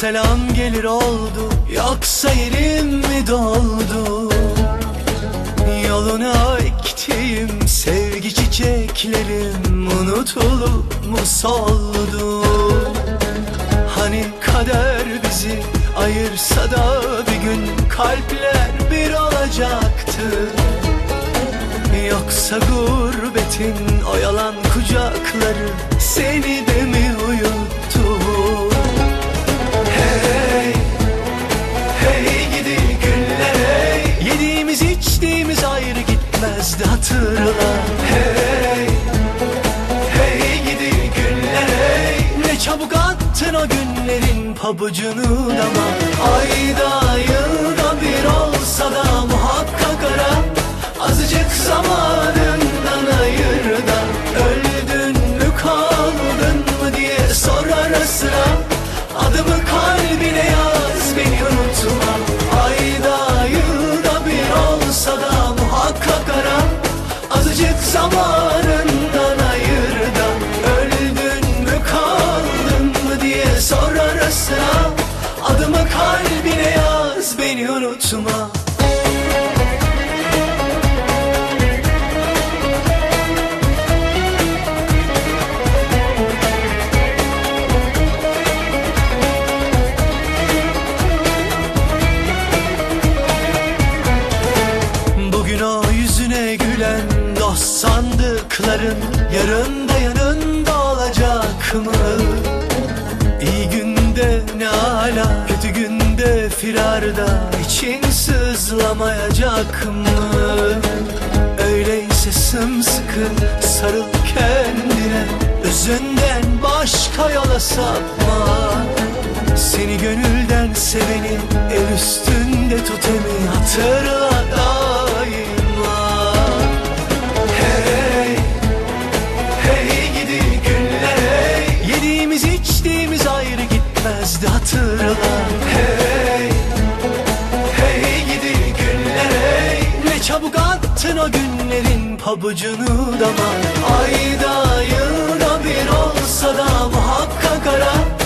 selam gelir oldu. Yoksa yerim mi doldu? Yoluna ektiğim sevgi çiçeklerim Unutulup mu soldu? Hani kader bizi ayırsa da bir gün Kalpler bir olacaktı. Yoksa gurbetin o yalan kucakları Seni de gitmezdi hatırla. Hey, hey gidi günler hey. Ne çabuk attın o günlerin pabucunu dama. Ayda yılda bir olsa da muhakkak ara. Azıcık zamanından beni unutma. Bugün o yüzüne gülen dost sandıkların Yarın firarda için sızlamayacak mı? Öyleyse sımsıkı sarıl kendine Özünden başka yola sapma. Seni gönülden seveni el üstünde tutemi hatırla daima. Hey, hey gidi günler hey. Yediğimiz içtiğimiz ayrı gitmezdi hatırla. Hey, çabuk attın o günlerin pabucunu dama Ayda yılda bir olsa da muhakkak ara